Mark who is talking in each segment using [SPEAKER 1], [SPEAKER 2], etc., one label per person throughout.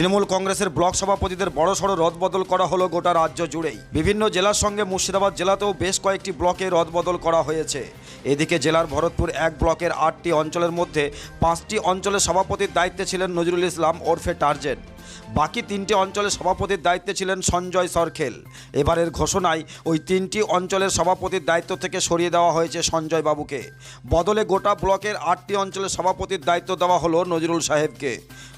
[SPEAKER 1] তৃণমূল কংগ্রেসের ব্লক সভাপতিদের বড়সড় রদবদল করা হলো গোটা রাজ্য জুড়েই। বিভিন্ন জেলার সঙ্গে মুর্শিদাবাদ জেলাতেও বেশ কয়েকটি ব্লকে রদবদল করা হয়েছে। এদিকে জেলার ভরতপুর এক ব্লকের আটটি অঞ্চলের মধ্যে পাঁচটি অঞ্চলের সভাপতির দায়িত্বে ছিলেন নজরুল ইসলাম ওরফে টার্জেন। বাকি তিনটি অঞ্চলের সভাপতির দায়িত্বে ছিলেন সঞ্জয় সরখেল। এবারের ঘোষণায় ওই তিনটি অঞ্চলের সভাপতির দায়িত্ব থেকে সরিয়ে দেওয়া হয়েছে সঞ্জয় বাবুকে। বদলে গোটা ব্লকের আটটি অঞ্চলের সভাপতির দায়িত্ব দেওয়া হলো নজরুল সাহেবকে।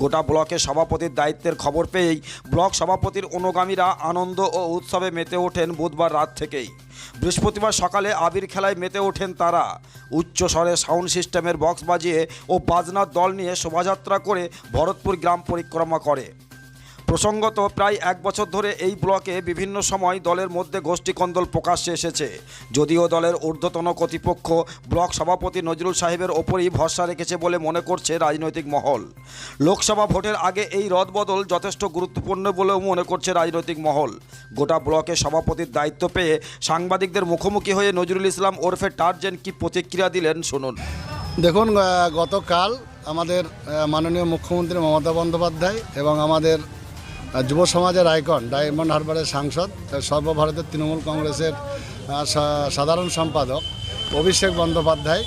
[SPEAKER 1] গোটা ব্লকের সভাপতির দায়িত্বের খবর পেয়েই ব্লক সভাপতির অনুগামীরা আনন্দ ও উৎসবে মেতে ওঠেন বুধবার রাত থেকেই। বৃহস্পতিবার সকালে আবির খেলায় মেতে ওঠেন তারা। উচ্চ স্বরে সাউন্ড সিস্টেমের বক্স বাজিয়ে ও বাজনার দল নিয়ে শোভাযাত্রা করে ভরতপুর গ্রাম পরিক্রমা করে। প্রসঙ্গত প্রায় এক বছর ধরে এই ব্লকে বিভিন্ন সময় দলের মধ্যে গোষ্ঠীকন্দল প্রকাশ্যে এসেছে। যদিও দলের ঊর্ধ্বতন কর্তৃপক্ষ ব্লক সভাপতি নজরুল সাহেবের ওপরই ভরসা রেখেছে বলে মনে করছে রাজনৈতিক মহল। লোকসভা ভোটের আগে এই রদবদল যথেষ্ট গুরুত্বপূর্ণ বলেও মনে করছে রাজনৈতিক মহল। গোটা ব্লকের সভাপতির দায়িত্ব পেয়ে সাংবাদিকদের মুখোমুখি হয়ে নজরুল ইসলাম ওরফে টার্জেন কি প্রতিক্রিয়া দিলেন শুনুন।
[SPEAKER 2] দেখুন গতকাল আমাদের মাননীয় মুখ্যমন্ত্রী মমতা বন্দ্যোপাধ্যায় এবং আমাদের যুব সমাজের আইকন, ডায়মন্ড হারবারের সাংসদ সর্বভারতের তৃণমূল কংগ্রেসের সাধারণ সম্পাদক অভিষেক বন্দ্যোপাধ্যায়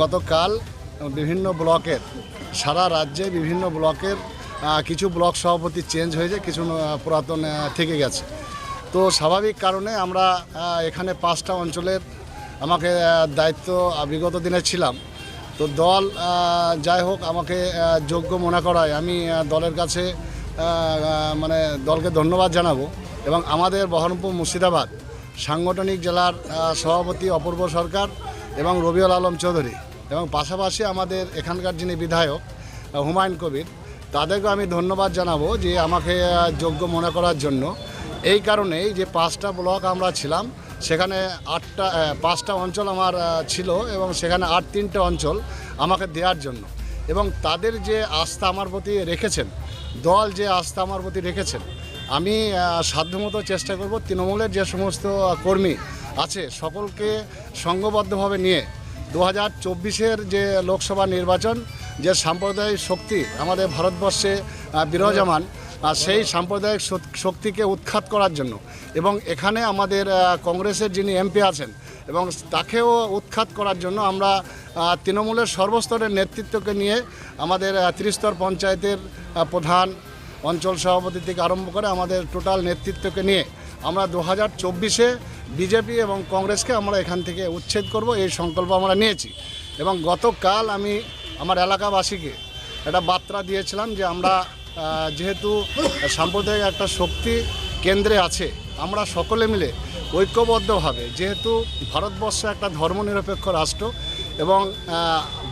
[SPEAKER 2] গতকাল বিভিন্ন ব্লকের, সারা রাজ্যে বিভিন্ন ব্লকের কিছু ব্লক সভাপতি চেঞ্জ হয়েছে, কিছু পুরাতন থেকে গেছে। তো স্বাভাবিক কারণে আমরা এখানে পাঁচটা অঞ্চলের আমাকে দায়িত্ব বিগত দিনে ছিলাম। তো দল যাই হোক, আমাকে যোগ্য মনে করায়। আমি দলের কাছে মানে দলকে ধন্যবাদ জানাব এবং আমাদের বহরমপুর মুর্শিদাবাদ সাংগঠনিক জেলার সভাপতি অপূর্ব সরকার এবং রবিউল আলম চৌধুরী এবং পাশাপাশি আমাদের এখানকার যিনি বিধায়ক হুমায়ুন কবির তাদেরকে আমি ধন্যবাদ জানাব যে আমাকে যোগ্য মনে করার জন্য। এই কারণেই যে পাঁচটা ব্লক আমরা ছিলাম, সেখানে আটটা পাঁচটা অঞ্চল আমার ছিল এবং সেখানে আট তিনটে অঞ্চল আমাকে দেওয়ার জন্য। এবং তাদের যে আস্থা আমার প্রতি রেখেছেন দল যে আস্থা আমার প্রতি রেখেছেন, আমি সাধ্যমতো চেষ্টা করব তৃণমূলের যে সমস্ত কর্মী আছে সকলকে সংঘবদ্ধভাবে নিয়ে দু হাজার চব্বিশের যে লোকসভা নির্বাচন, যে সাম্প্রদায়িক শক্তি আমাদের ভারতবর্ষে বিরাজমান সেই সাম্প্রদায়িক শক্তিকে উৎখাত করার জন্য এবং এখানে আমাদের কংগ্রেসের যিনি এমপি আছেন এবং তাকেও উৎখাত করার জন্য আমরা তৃণমূলের সর্বস্তরের নেতৃত্বকে নিয়ে আমাদের ত্রিস্তর পঞ্চায়েতের প্রধান অঞ্চল সভাপতি থেকে আরম্ভ করে আমাদের টোটাল নেতৃত্বকে নিয়ে আমরা দু হাজার চব্বিশে বিজেপি এবং কংগ্রেসকে আমরা এখান থেকে উচ্ছেদ করব, এই সংকল্প আমরা নিয়েছি। এবং গতকাল আমি আমার এলাকাবাসীকে একটা বার্তা দিয়েছিলাম যে আমরা যেহেতু সাম্প্রদায়িক একটা শক্তি কেন্দ্রে আছে, আমরা সকলে মিলে ঐক্যবদ্ধভাবে, যেহেতু ভারতবর্ষ একটা ধর্মনিরপেক্ষ রাষ্ট্র এবং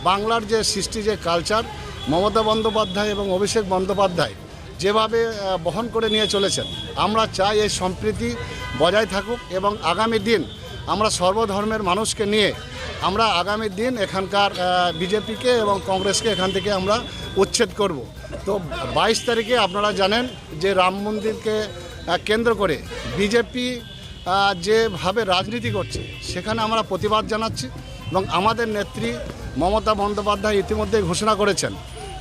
[SPEAKER 2] বাংলার যে সৃষ্টি যে কালচার, মমতা বন্দ্যোপাধ্যায় এবং অভিষেক বন্দ্যোপাধ্যায় যেভাবে বহন করে নিয়ে চলেছেন, আমরা চাই এই সম্প্রীতি বজায় থাকুক এবং আগামী দিন আমরা সর্বধর্মের মানুষকে নিয়ে আমরা আগামী দিন এখানকার বিজেপিকে এবং কংগ্রেসকে এখান থেকে আমরা উচ্ছেদ করব। তো বাইশ তারিখে আপনারা জানেন যে রাম মন্দিরকে কেন্দ্র করে বিজেপি যেভাবে রাজনীতি করছে, সেখানে আমরা প্রতিবাদ জানাচ্ছি এবং আমাদের নেত্রী মমতা বন্দ্যোপাধ্যায় ইতিমধ্যে ঘোষণা করেছেন,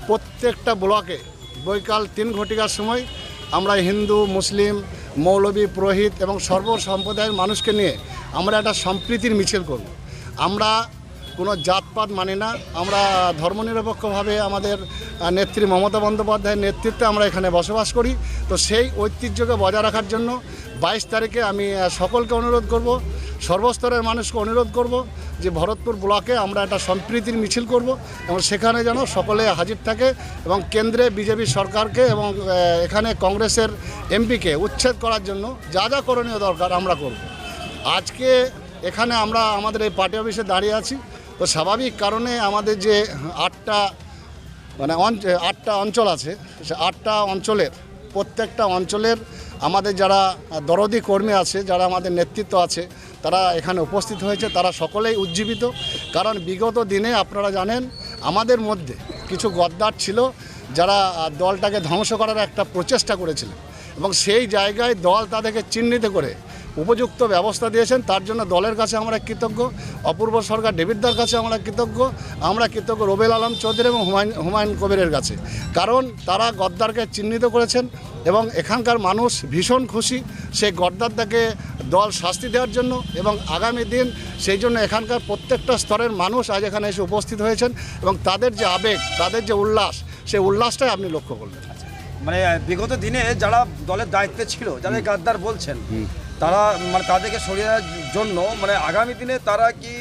[SPEAKER 2] প্রত্যেকটা ব্লকে বৈকাল তিন ঘটিকার সময় আমরা হিন্দু, মুসলিম মৌলবী পুরোহিত এবং সর্ব সম্প্রদায়ের মানুষকে নিয়ে আমরা একটা সম্প্রীতির মিছিল করব। আমরা কোনো জাতপাত মানে না। আমরা ধর্মনিরপেক্ষভাবে আমাদের নেত্রী মমতা বন্দ্যোপাধ্যায়ের নেতৃত্বে আমরা এখানে বসবাস করি। তো সেই ঐতিহ্যকে বজায় রাখার জন্য বাইশ তারিখে আমি সকলকে অনুরোধ করব, সর্বস্তরের মানুষকে অনুরোধ করব যে ভরতপুর ব্লকে আমরা একটা সম্প্রীতির মিছিল করব এবং সেখানে যেন সকলে হাজির থাকে এবং কেন্দ্রে বিজেপি সরকারকে এবং এখানে কংগ্রেসের এমপিকে উচ্ছেদ করার জন্য যা যা করণীয় দরকার আমরা করব। আজকে এখানে আমরা আমাদের এই পার্টি অফিসে দাঁড়িয়ে আছি। তো স্বাভাবিক কারণে আমাদের যে আটটা মানে আটটা অঞ্চল আছে, সে আটটা অঞ্চলের, প্রত্যেকটা অঞ্চলের আমাদের যারা দরদি কর্মী আছে, যারা আমাদের নেতৃত্ব আছে, তারা এখানে উপস্থিত হয়েছে, তারা সকলেই উজ্জীবিত। কারণ বিগত দিনে আপনারা জানেন, আমাদের মধ্যে কিছু গদ্দার ছিল, যারা দলটাকে ধ্বংস করার একটা প্রচেষ্টা করেছিলেন। এবং সেই জায়গায় দল তাদেরকে চিহ্নিত করে উপযুক্ত ব্যবস্থা দিয়েছেন তার জন্য দলের কাছে আমরা কৃতজ্ঞ অপূর্ব সরকার ডেভিডদার কাছে আমরা কৃতজ্ঞ আমরা কৃতজ্ঞ রোবেল আলম চৌধুরী এবং হুমায়ুন হুমায়ুন কবিরের কাছে। কারণ তারা গদ্দারকে চিহ্নিত করেছেন এবং এখানকার মানুষ ভীষণ খুশি সেই গদ্দারদাকে দল শাস্তি দেওয়ার জন্য এবং আগামী দিন সেই জন্য এখানকার প্রত্যেকটা স্তরের মানুষ আজ এখানে এসে উপস্থিত হয়েছেন এবং তাদের যে আবেগ তাদের যে উল্লাস সেই উল্লাসটাই আপনি লক্ষ্য করলেন।
[SPEAKER 1] মানে বিগত দিনে যারা দলের দায়িত্বে ছিল যাদের গাদ্দার বলছেন তারা মানে তাদেরকে সরিয়ে দেওয়ার জন্য মানে আগামী দিনে তারা কি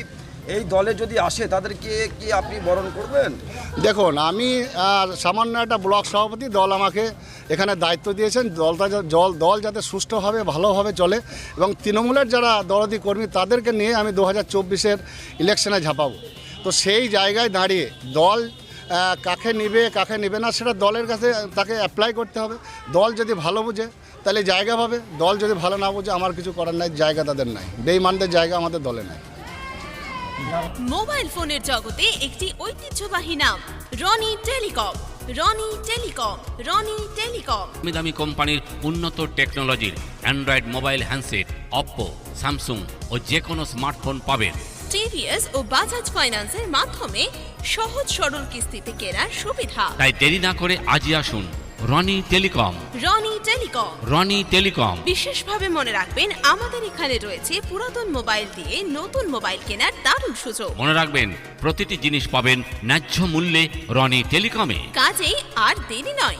[SPEAKER 1] এই দলে যদি আসে, তাদেরকে কি আপনি বরণ করবেন?
[SPEAKER 2] দেখুন, আমি সামান্য একটা ব্লক সভাপতি, দল আমাকে এখানে দায়িত্ব দিয়েছেন। দলটা জল, দল যাতে সুষ্ঠুভাবে, ভালোভাবে চলে এবং তৃণমূলের যারা দলদি কর্মী, তাদেরকে নিয়ে আমি দু হাজার চব্বিশের ইলেকশনে ঝাঁপাবো। তো সেই জায়গায় দাঁড়িয়ে দল কাকে নিবে কাকে নেবে না সেটা দলের কাছে তাকে অ্যাপ্লাই করতে হবে। দল যদি ভালো বুঝে তাহলে জায়গা পাবে। দল যদি ভালো না বুঝে আমার কিছু করার নাই জায়গা তাদের নাই। বেইমানদের জায়গা আমাদের দলে নাই।
[SPEAKER 3] মোবাইল ফোনের জগতে একটি ঐতিহ্যবাহী নাম Rony telecom. Rony telecom Rony telecom.
[SPEAKER 4] দামি দামি কোম্পানির উন্নত টেকনোলজির android mobile handset Oppo Samsung ও যে কোনো স্মার্টফোন পাবেন।
[SPEAKER 3] টিভিএস ও বাজাজ ফাইন্যান্সের মাধ্যমে সহজ সরল কিস্তিতে কেনার সুবিধা।
[SPEAKER 4] তাই দেরি না করে আজই আসুন Rony telecom.
[SPEAKER 3] Rony telecom.
[SPEAKER 4] Rony telecom.
[SPEAKER 3] বিশেষভাবে মনে রাখবেন আমাদের এখানে রয়েছে পুরাতন মোবাইল দিয়ে নতুন মোবাইল কেনার দারুণ সুযোগ।
[SPEAKER 4] মনে রাখবেন প্রতিটি জিনিস পাবেন ন্যায্য মূল্যে রনি টেলিকমে।
[SPEAKER 3] কাজেই আর দেরি নয়।